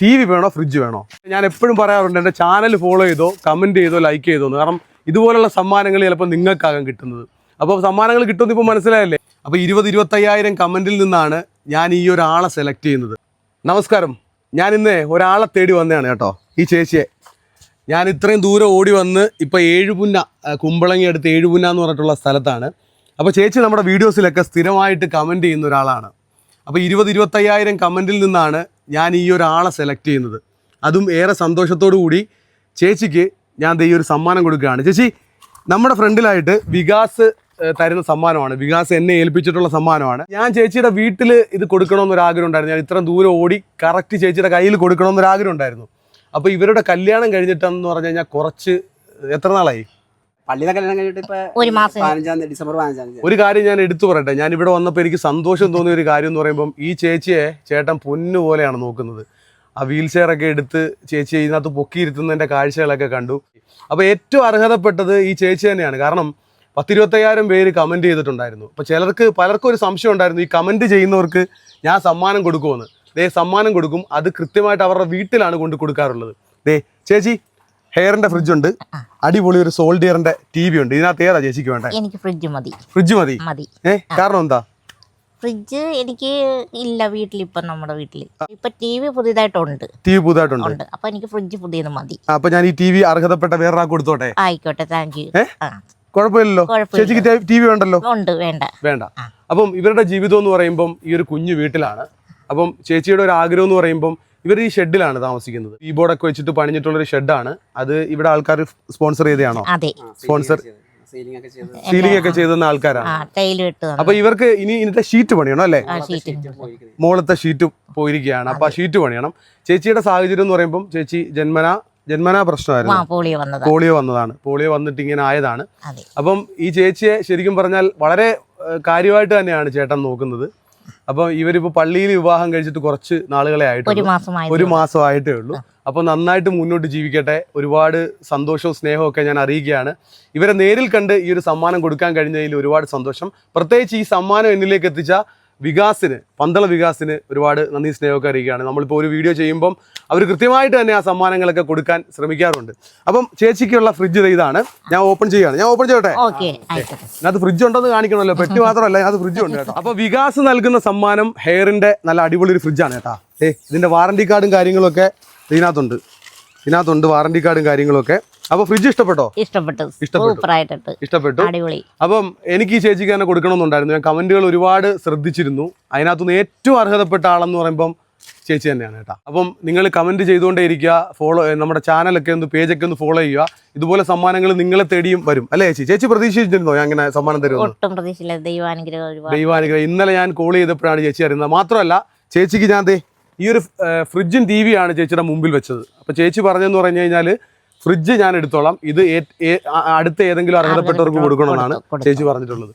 T V വേണോ fridge വേണോ? ഞാൻ എപ്പോഴും പറയാറുണ്ട് എന്റെ ചാനൽ ഫോളോ ചെയ്തോ കമന്റ് ചെയ്തോ ലൈക്ക് ചെയ്തോ എന്ന്. കാരണം ഇതുപോലുള്ള സമ്മാനങ്ങൾ ചിലപ്പോൾ നിങ്ങൾക്കാകാൻ കിട്ടുന്നത്. അപ്പോൾ സമ്മാനങ്ങൾ കിട്ടുമെന്ന് ഇപ്പോൾ മനസ്സിലായല്ലേ? അപ്പോൾ ഇരുപത് ഇരുപത്തയ്യായിരം കമന്റിൽ നിന്നാണ് ഞാൻ ഈ ഒരാളെ സെലക്ട് ചെയ്യുന്നത്. നമസ്കാരം. ഞാൻ ഇന്ന് ഒരാളെ തേടി വന്നതാണ് കേട്ടോ ഈ ചേച്ചിയെ. ഞാൻ ഇത്രയും ദൂരം ഓടി വന്ന് ഇപ്പോൾ ഏഴുപുന്ന കുമ്പളങ്ങി അടുത്ത് ഏഴുപുന്ന എന്ന് പറഞ്ഞിട്ടുള്ള സ്ഥലത്താണ്. അപ്പോൾ ചേച്ചി നമ്മുടെ വീഡിയോസിലൊക്കെ സ്ഥിരമായിട്ട് കമന്റ് ചെയ്യുന്ന ഒരാളാണ്. അപ്പോൾ ഇരുപത് ഇരുപത്തയ്യായിരം കമന്റിൽ നിന്നാണ് ഞാൻ ഈ ഒരാളെ സെലക്ട് ചെയ്യുന്നത്. അതും ഏറെ സന്തോഷത്തോടു കൂടി ചേച്ചിക്ക് ഞാൻ ഈ ഒരു സമ്മാനം കൊടുക്കുകയാണ്. ചേച്ചി നമ്മുടെ ഫ്രണ്ടിലായിട്ട് വികാസ് തരുന്ന സമ്മാനമാണ്. വികാസ് എന്നെ ഏൽപ്പിച്ചിട്ടുള്ള സമ്മാനമാണ്. ഞാൻ ചേച്ചിയുടെ വീട്ടിൽ ഇത് കൊടുക്കണമെന്നൊരു ആഗ്രഹം ഉണ്ടായിരുന്നു. ഞാൻ ഇത്രയും ദൂരം ഓടി കറക്റ്റ് ചേച്ചിയുടെ കയ്യിൽ കൊടുക്കണമെന്നൊരു ആഗ്രഹം ഉണ്ടായിരുന്നു. അപ്പോൾ ഇവരുടെ കല്യാണം കഴിഞ്ഞിട്ടെന്ന് പറഞ്ഞു കഴിഞ്ഞാൽ കുറച്ച് എത്ര നാളായി? പള്ളിയിലെ കല്യാണം കഴിഞ്ഞിട്ട് ഇപ്പൊ ഒരു മാസം. പതിനഞ്ചാം തീയതി ഡിസംബർ പതിനഞ്ചാം തീയതി. ഒരു കാര്യം ഞാൻ എടുത്തു പറയട്ടെ. ഞാൻ ഇവിടെ വന്നപ്പോൾ എനിക്ക് സന്തോഷം തോന്നിയ ഒരു കാര്യം എന്ന് പറയുമ്പോൾ ഈ ചേച്ചിയെ ചേട്ടൻ പൊന്നു പോലെയാണ് നോക്കുന്നത്. ആ വീൽ ചെയർ ഒക്കെ എടുത്ത് ചേച്ചി ഇതിനകത്ത് പൊക്കിയിരുത്തുന്നതിന്റെ കാഴ്ചകളൊക്കെ കണ്ടു. അപ്പോൾ ഏറ്റവും അർഹതപ്പെട്ടത് ഈ ചേച്ചി തന്നെയാണ്. കാരണം പത്തിരുപത്തയ്യായിരം പേര് കമന്റ് ചെയ്തിട്ടുണ്ടായിരുന്നു. അപ്പോൾ ചിലർക്ക് പലർക്കും ഒരു സംശയം ഉണ്ടായിരുന്നു ഈ കമന്റ് ചെയ്യുന്നവർക്ക് ഞാൻ സമ്മാനം കൊടുക്കുമെന്ന്. ദേ സമ്മാനം കൊടുക്കും. അത് കൃത്യമായിട്ട് അവരുടെ വീട്ടിലാണ് കൊണ്ട് കൊടുക്കാറുള്ളത്. ദേ ചേച്ചി ഹെയറിന്റെ ഫ്രിഡ്ജുണ്ട് അടിപൊളി ഒരു സോൾഡിയറിന്റെ ടി വി ഉണ്ട്. ഇതിനകത്ത് ഏതാ ചേച്ചിക്ക് വേണ്ടേ? എനിക്ക് ഫ്രിഡ്ജ് മതി. ഫ്രിഡ്ജ് മതി? മതി. ഏ കാരണം എന്താ? ഫ്രിഡ്ജ് എനിക്ക് ഇല്ല വീട്ടിൽ ഇപ്പൊ നമ്മുടെ വീട്ടിൽ ഇപ്പൊ ടി വി പുതിയതായിട്ടുണ്ട്. ടി വി പുതിയതായിട്ടുണ്ട്. ഉണ്ട്. അപ്പൊ എനിക്ക് ഫ്രിഡ്ജ് പുതിയത് മതി. അപ്പൊ ഞാൻ ഈ ടി വി അർഹതപ്പെട്ട വേറൊരാൾക്ക് കൊടുത്തോട്ടെ? ആയിക്കോട്ടെ താങ്ക് യു? കുഴപ്പമില്ലല്ലോ. കുഴപ്പമില്ല. ചേച്ചിക്ക് ടി വി വേണ്ടല്ലോ? ഉണ്ട് വേണ്ട. വേണ്ട. അപ്പം ഇവരുടെ ജീവിതം എന്ന് പറയുമ്പം ഈ ഒരു കുഞ്ഞു വീട്ടിലാണ്. അപ്പം ചേച്ചിയുടെ ഒരു ആഗ്രഹം എന്ന് പറയുമ്പം ഇവർ ഈ ഷെഡിലാണ് താമസിക്കുന്നത്. ഈ ബോർഡൊക്കെ വെച്ചിട്ട് പണിഞ്ഞിട്ടുള്ള ഒരു ഷെഡാണ്. അത് ഇവിടെ ആൾക്കാർ സ്പോൺസർ ചെയ്തതാണോ? അതെ. സ്പോൺസർ സീലിംഗ് ഒക്കെ ചെയ്ത സീലിംഗ് ഒക്കെ ചെയ്തെന്ന ആൾക്കാരാണ് ആ ടൈൽ ഇട്ട് അപ്പൊ ഇവർക്ക് ഇനി ഇന്നത്തെ ഷീറ്റ് പണിയണം അല്ലേ? ആ ഷീറ്റ് പോയിരിക്കുന്നത് മുകളത്തെ ഷീറ്റ് പോയിരിക്കുകയാണ്. അപ്പൊ ആ ഷീറ്റ് പണിയണം. ചേച്ചിയുടെ സാഹചര്യം എന്ന് പറയുമ്പോൾ ചേച്ചി ജന്മന ജന്മനാ പ്രശ്നമായിരുന്നു. പോളിയോ വന്നതാ പോളിയോ വന്നതാണ്. പോളിയോ വന്നിട്ട് ഇങ്ങനെ ആയതാണ്. അപ്പം ഈ ചേച്ചിയെ ശരിക്കും പറഞ്ഞാൽ വളരെ കാര്യമായിട്ട് തന്നെയാണ് ചേട്ടൻ നോക്കുന്നത്. അപ്പം ഇവരിപ്പോ പള്ളിയിൽ വിവാഹം കഴിച്ചിട്ട് കുറച്ച് നാളുകളെ ഒരു മാസം മാസമായി ഒരു മാസമായിട്ടേ ഉള്ളൂ. അപ്പൊ നന്നായിട്ട് മുന്നോട്ട് ജീവിക്കട്ടെ. ഒരുപാട് സന്തോഷവും സ്നേഹവും ഒക്കെ ഞാൻ അറിയിക്കുകയാണ്. ഇവരെ നേരിൽ കണ്ട് ഈ ഒരു സമ്മാനം കൊടുക്കാൻ കഴിഞ്ഞതിൽ ഒരുപാട് സന്തോഷം. പ്രത്യേകിച്ച് ഈ സമ്മാനം എന്നിലേക്ക് എത്തിച്ച വികാസിന് പന്തള വികാസിന് ഒരുപാട് നന്ദി സ്നേഹമൊക്കെ അറിയിക്കുകയാണ്. നമ്മളിപ്പോൾ ഒരു വീഡിയോ ചെയ്യുമ്പം അവർ കൃത്യമായിട്ട് തന്നെ ആ സമ്മാനങ്ങളൊക്കെ കൊടുക്കാൻ ശ്രമിക്കാറുണ്ട്. അപ്പം ചേച്ചിക്കുള്ള ഫ്രിഡ്ജ് ഇതാണ്. ഞാൻ ഓപ്പൺ ചെയ്യുകയാണ്. ഞാൻ ഓപ്പൺ ചെയ്യട്ടെ? അതിനകത്ത് ഫ്രിഡ്ജ് ഉണ്ടെന്ന് കാണിക്കണമല്ലോ. പെട്ടി മാത്രമല്ല അതിനകത്ത് ഫ്രിഡ്ജ് ഉണ്ട് കേട്ടോ. അപ്പൊ വികാസ് നൽകുന്ന സമ്മാനം ഹെയറിന്റെ നല്ല അടിപൊളി ഒരു ഫ്രിഡ്ജാണ് കേട്ടാ. ഏ ഇതിന്റെ വാറണ്ടി കാർഡും കാര്യങ്ങളൊക്കെ ഇതിനകത്തുണ്ട്. ഇതിനകത്തുണ്ട് വാറണ്ടി കാർഡും കാര്യങ്ങളൊക്കെ. അപ്പൊ ഫ്രിഡ്ജ് ഇഷ്ടപ്പെട്ടോ? ഇഷ്ടപ്പെട്ടു. ഇഷ്ടപ്പെട്ടു. ഇഷ്ടപ്പെട്ടു. അടിപൊളി. അപ്പം എനിക്ക് ഈ ചേച്ചിക്ക് തന്നെ കൊടുക്കണമെന്നുണ്ടായിരുന്നു. ഞാൻ കമന്റുകൾ ഒരുപാട് ശ്രദ്ധിച്ചിരുന്നു. അതിനകത്തുനിന്ന് ഏറ്റവും അർഹതപ്പെട്ട ആളെന്ന് പറയുമ്പം ചേച്ചി തന്നെയാണ് കേട്ടോ. അപ്പം നിങ്ങൾ കമന്റ് ചെയ്തുകൊണ്ടേ ഇരിക്കുക. ഫോളോ നമ്മുടെ ചാനലൊക്കെ ഒന്ന് പേജൊക്കെ ഒന്ന് ഫോളോ ചെയ്യുക. ഇതുപോലെ സമ്മാനങ്ങൾ നിങ്ങളെ തേടിയും വരും. അല്ലേ ചേച്ചി? ചേച്ചി പ്രതീക്ഷിച്ചിരുന്നോ ഞാൻ അങ്ങനെ സമ്മാനം പ്രതീക്ഷയില്ല ദൈവാനുഗ്രഹം ഇന്നലെ ഞാൻ കോൾ ചെയ്തപ്പോഴാണ് ചേച്ചി അറിയുന്നത്. മാത്രമല്ല ചേച്ചിക്ക് ഞാൻ ഈ ഒരു ഫ്രിഡ്ജും ടി വിയാണ് ചേച്ചിയുടെ മുമ്പിൽ വെച്ചത്. അപ്പോൾ ചേച്ചി പറഞ്ഞതെന്ന് പറഞ്ഞു കഴിഞ്ഞാൽ ഫ്രിഡ്ജ് ഞാൻ എടുത്തോളാം. ഇത് അടുത്ത ഏതെങ്കിലും അർഹതപ്പെട്ടവർക്ക് കൊടുക്കണമെന്നാണ് ചേച്ചി പറഞ്ഞിട്ടുള്ളത്.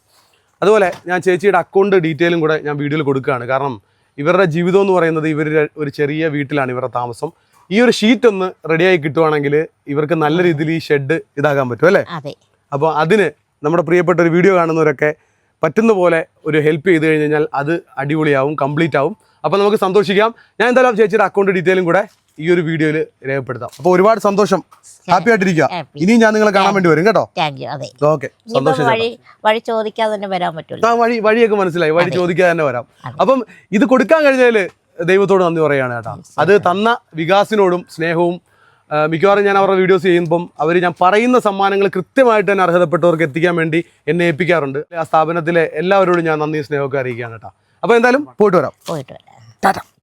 അതുപോലെ ഞാൻ ചേച്ചിയുടെ അക്കൗണ്ട് ഡീറ്റെയിലും കൂടെ ഞാൻ വീഡിയോയിൽ കൊടുക്കുകയാണ്. കാരണം ഇവരുടെ ജീവിതം എന്ന് പറയുന്നത് ഇവർ ഒരു ചെറിയ വീട്ടിലാണ് ഇവരുടെ താമസം. ഈ ഒരു ഷീറ്റ് ഒന്ന് റെഡിയായി കിട്ടുവാണെങ്കിൽ ഇവർക്ക് നല്ല രീതിയിൽ ഈ ഷെഡ് ഇതാകാൻ പറ്റും അല്ലേ? അപ്പോൾ അതിന് നമ്മുടെ പ്രിയപ്പെട്ട ഒരു വീഡിയോ കാണുന്നവരൊക്കെ പറ്റുന്ന പോലെ ഒരു ഹെൽപ്പ് ചെയ്ത് കഴിഞ്ഞ് കഴിഞ്ഞാൽ അത് അടിപൊളിയാവും കംപ്ലീറ്റ് ആവും. അപ്പോൾ നമുക്ക് സന്തോഷിക്കാം. ഞാൻ എന്തായാലും ചേച്ചിയുടെ അക്കൗണ്ട് ഡീറ്റെയിലും കൂടെ ഈ ഒരു വീഡിയോയിൽ രേഖപ്പെടുത്താം. അപ്പൊ ഒരുപാട് സന്തോഷം. ഹാപ്പി ആയിട്ടിരിക്കുക. ഇനിയും ഞാൻ നിങ്ങളെ കാണാൻ വേണ്ടി വരും കേട്ടോ. ഓക്കെ സന്തോഷം. വഴി ചോദിക്കാതെ തന്നെ വരാൻ പറ്റുള്ളൂ വഴി വഴിയൊക്കെ മനസ്സിലായി. വഴി ചോദിക്കാതെ തന്നെ വരാം. അപ്പം ഇത് കൊടുക്കാൻ കഴിഞ്ഞാൽ ദൈവത്തോട് നന്ദി പറയുകയാണ് കേട്ടോ. അത് തന്ന വികാസിനോടും സ്നേഹവും മിക്കവാറും ഞാൻ അവരുടെ വീഡിയോസ് ചെയ്യുമ്പം അവർ ഞാൻ പറയുന്ന സമ്മാനങ്ങൾ കൃത്യമായിട്ട് തന്നെ അർഹതപ്പെട്ടവർക്ക് എത്തിക്കാൻ വേണ്ടി എന്നെ ഏൽപ്പിക്കാറുണ്ട്. ആ സ്ഥാപനത്തിലെ എല്ലാവരോടും ഞാൻ നന്ദി സ്നേഹമൊക്കെ അറിയിക്കുകയാണ് കേട്ടോ. അപ്പോൾ എന്തായാലും പോയിട്ട് വരാം. പോയിട്ട് വരാം. ടാറ്റ.